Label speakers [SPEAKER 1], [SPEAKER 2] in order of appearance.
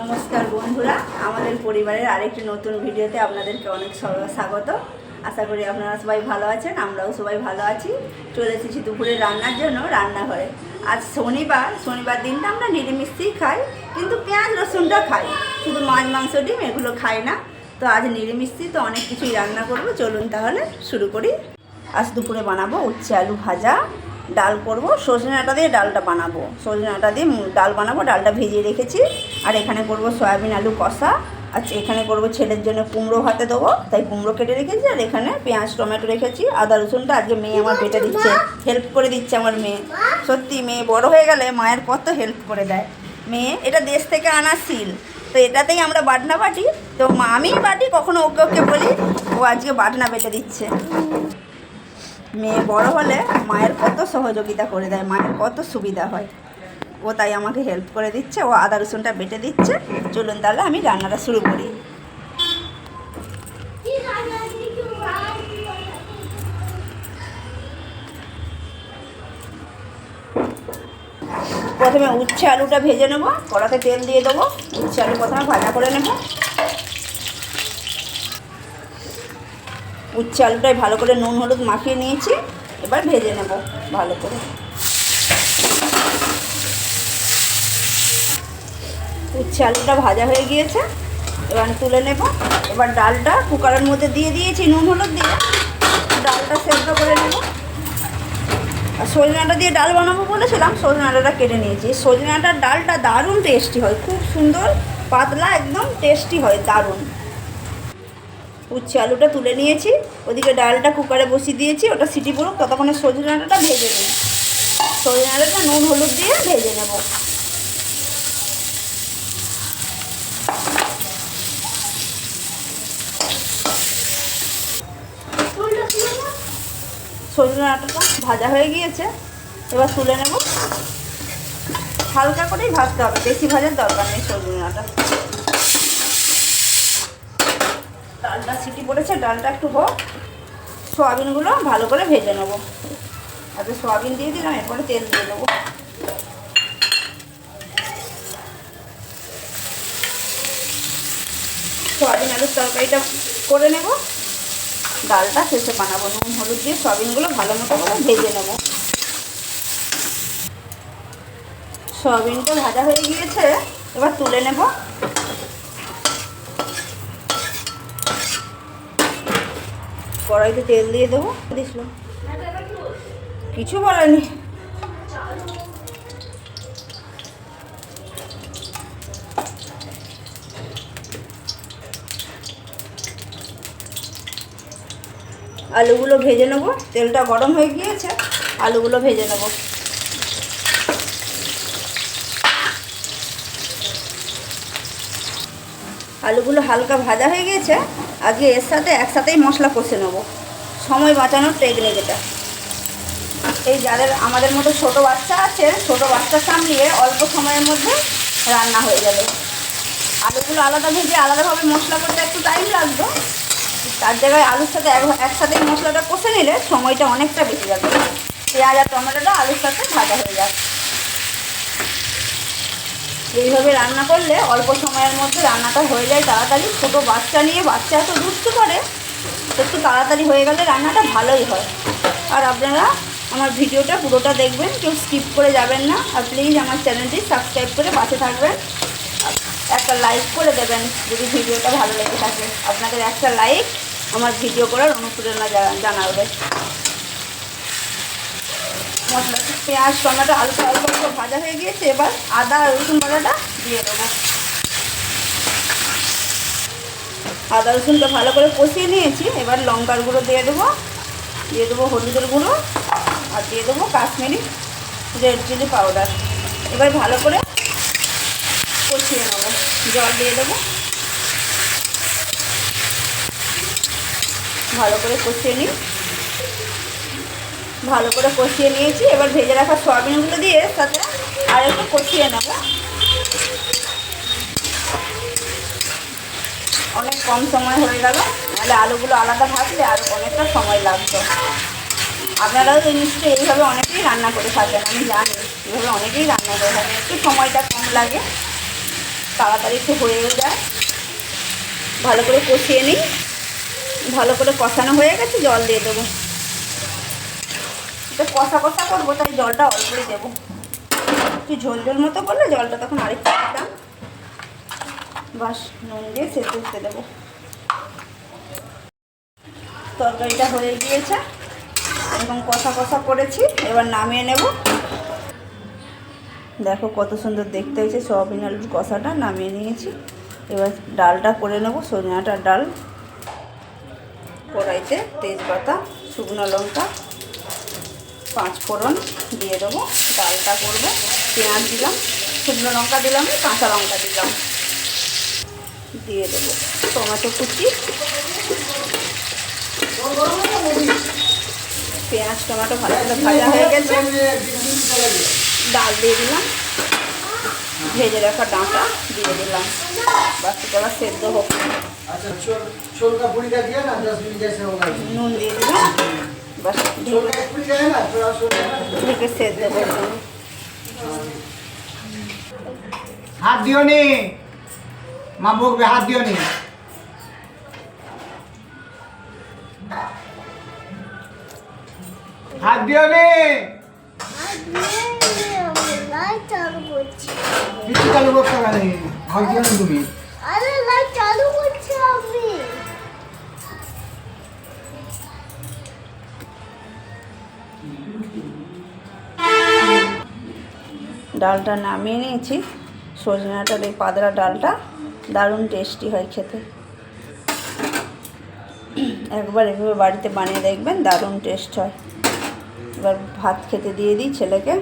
[SPEAKER 1] নমস্কার বন্ধুরা, আমাদের পরিবারের আরেকটি নতুন ভিডিওতে আপনাদেরকে অনেক স্বাগত। আশা করি আপনারা সবাই ভালো আছেন, আমরাও সবাই ভালো আছি। চলে এসেছি দুপুরে রান্নার জন্য রান্নাঘরে। আজ শনিবার শনিবার দিনটা আমরা নিরামিষই খাই, কিন্তু পেঁয়াজ, রসুনটা খাই। শুধু মাছ, মাংস, ডিম এগুলো খাই না। তো আজ নিরামিষই, তো অনেক কিছুই রান্না করব। চলুন তাহলে শুরু করি। আজ দুপুরে বানাবো উচ্ছে আলু ভাজা। ডাল করব, সজনে ডাঁটা দিয়ে ডালটা বানাবো। সজনে ডাঁটা দিয়ে ডাল বানাবো, ডালটা ভিজিয়ে রেখেছি। আর এখানে করব সয়াবিন আলু কষা। আর এখানে করব ছেলের জন্য কুমড়ো ভাতে দেবো, তাই কুমড়ো কেটে রেখেছি। আর এখানে পেঁয়াজ, টমেটো রেখেছি। আদা, রসুনটা আজকে মেয়ে আমার বেটে দিচ্ছে হেল্প করে দিচ্ছে আমার মেয়ে। সত্যি মেয়ে বড় হয়ে গেলে মায়ের কত হেল্প করে দেয়। মেয়ে, এটা দেশ থেকে আনা সিল। তো এটাতেই আমরা বাটনা বাটি। তো মা আমিই বাটি, কখনো ওকে ওকে বলি, ও আজকে বাটনা বেটে দিচ্ছে। মেয়ে বড় হলে মায়ের কত সহযোগিতা করে দেয়, মায়ের কত সুবিধা হয়। ও তাই আমাকে হেল্প করে দিচ্ছে, ও আদা রসুনটা বেটে দিচ্ছে। চলুন তাহলে আমি রান্নাটা শুরু করি। প্রথমে উচ্ছে আলুটা ভেজে নেব, কড়াতে তেল দিয়ে দেবো, উচ্ছে আলু প্রথমে ভাজা করে নেব। উচ্ছে আলুটাই ভালো করে নুন হলুদ মাখিয়ে নিয়েছি, এবার ভেজে নেব ভালো করে। উচ্ছে আলুটা ভাজা হয়ে গিয়েছে, এবার তুলে নেব। এবার ডালটা কুকারের মধ্যে দিয়ে দিয়েছি নুন হলুদ দিয়ে, ডালটা সেদ্ধ করে নেব। আর সজনে ডাঁটা দিয়ে ডাল বানাবো বলেছিলাম সজনে ডাঁটাটা কেটে নিয়েছি। সজনে ডাঁটার ডালটা দারুণ টেস্টি হয়, খুব সুন্দর, পাতলা একদম টেস্টি হয়, দারুণ। উচ্ছে আলুটা তুলে নিয়েছি, ওদিকে ডালটা কুকারে বসিয়ে দিয়েছি, ওটা সিটি পড়ুক, ততক্ষণে সজনে ডাঁটাটা ভেজে নিই সজনে ডাঁটাটা নুন, হলুদ দিয়ে ভেজে নেব। সজনে ডাঁটাটা ভাজা হয়ে গিয়েছে, এবার তুলে নেব। হালকা করেই ভাজতে হবে, বেশি ভাজার দরকার নেই সজনে ডাঁটা ডালটা সিটি পড়েছে, ডালটা একটু হোক। সোয়াবিনগুলো ভালো করে ভেজে নেব। আগে সোয়াবিন দিয়ে দিলাম, এরপরে তেল দিয়ে দেবো। সোয়াবিন আলুর তরকারিটা করে নেব। ডালটা শেষে বানাবো, নুন, হলুদ দিয়ে সোয়াবিনগুলো ভালো মতো করে ভেজে নেব। সোয়াবিনটা ভাজা হয়ে গিয়েছে, এবার তুলে নেব। কড়াইতে তেল দিয়ে দেবো। দিছিল কিছু বলেনি। আলুগুলো ভেজে নেব। তেলটা গরম হয়ে গিয়েছে, আলুগুলো ভেজে নেব। আলুগুলো হালকা ভাজা হয়ে গিয়েছে আগে এর সাথে একসাথেই মশলা কষে নেব। সময় বাঁচানোর টেকনিক এটা। এই যাদের, আমাদের মতো ছোট বাচ্চা আছে, ছোট বাচ্চা সামলিয়ে অল্প সময়ের মধ্যে রান্না হয়ে যাবে। আলুগুলো আলাদা ভেজে আলাদাভাবে মশলা করতে একটু টাইম লাগতো তার জায়গায় আলুর সাথে এক- একসাথেই মশলাটা কষে নিলে সময়টা অনেকটা বেশি যাবে। পেঁয়াজ আর টমেটোটা আলুর সাথে ভাজা হয়ে যাবে। এইভাবে রান্না করলে অল্প সময়ের মধ্যে রান্নাটা হয়ে যায় তাড়াতাড়ি। ছোটো বাচ্চা নিয়ে বাচ্চা এত দুষ্টু করে, একটু তাড়াতাড়ি হয়ে গেলে রান্নাটা ভালোই হয়। আর আপনারা আমার ভিডিওটা পুরোটা দেখবেন, কেউ স্কিপ করে যাবেন না। আর প্লিজ আমার চ্যানেলটি সাবস্ক্রাইব করে পাশে থাকবেন। একটা লাইক করে দেবেন যদি ভিডিওটা ভালো লেগে থাকে। আপনাদের একটা লাইক আমার ভিডিও করার অনুপ্রেরণা জানাবে। মশলা পেঁয়াজ, টমেটো অল্প অল্প ভাজা হয়ে গিয়েছে, এবার আদা, রসুন বাটাটা দিয়ে দেবো। আদা, রসুনটা ভালো করে কষিয়ে নিয়েছি, এবার লঙ্কার গুঁড়ো দিয়ে দেবো। দিয়ে দেবো হলুদের গুঁড়ো, আর দিয়ে দেবো কাশ্মীরি রেড চিলি পাউডার। এবার ভালো করে কষিয়ে নেব। জল দিয়ে দেবো। ভালো করে কষিয়ে নিই। ভালো করে কষিয়ে নিয়েছি। এবার ভেজে রাখা সয়াবিনগুলো দিয়ে সাথে আর একটু কষিয়ে নেব। অনেক কম সময় হয়ে গেল। নাহলে আলুগুলো আলাদা ভাজলে আর অনেকটা সময় লাগতো আপনারাও এই নিশ্চয়ই এইভাবে অনেকেই রান্না করে থাকেন, আমি জানি। এইভাবে অনেকেই রান্না করে থাকেন। একটু সময়টা কম লাগে, তাড়াতাড়ি একটু হয়েও যায়। ভালো করে কষিয়ে নিই। ভালো করে কষানো হয়ে গেছে, জল দিয়ে দেবো। এটা কষা কষা করব, তাই জলটা অল্পই দেবো। একটু ঝোল ঝোল মতো করলে জলটা তখন আরেকটু দিতাম। বাস, নুন দিয়ে সেদ্ধ করতে দেবো। তরকারিটা হয়ে গিয়েছে এরকম কষা কষা করেছি, এবার নামিয়ে নেব। দেখো কত সুন্দর দেখতে হয়েছে, সয়াবিন আলুর কষাটা নামিয়ে নিয়েছি। এবার ডালটা করে নেব, সজনাটার ডাল, কড়াইতে তেজপাতা, শুকনো লঙ্কা পাঁচ ফোড়ন দিয়ে দেবো ডালটা করব পেঁয়াজ দিলাম শুকনো লঙ্কা দিলাম কাঁচা লঙ্কা দিলাম। দিয়ে দেবো টমেটো কুচি। পেঁয়াজ টমেটো ভালো করে ভাজা হয়ে গেছে। ডাল দিয়ে দিলাম। ভেজে রাখা ডাঁটা দিয়ে দিলাম। বাচ্চাটা সেদ্ধ হোক। নুন দিয়ে দিলাম। বাস ঢেকে সেদ্ধ
[SPEAKER 2] করব হাত দিও নি। মা বকবে হাত দিও নি। হাত দিও নি। কিছু চালু করতে পারে হাত দিও নি তুমি।
[SPEAKER 1] ডালটা নামিয়ে নিয়েছি। সজনাটার এই পাতলা ডালটা দারুণ টেস্টি হয় খেতে। একবার এভাবে বাড়িতে বানিয়ে দেখবেন, দারুণ টেস্ট হয়। এবার ভাত খেতে দিয়ে দিই ছেলেকে।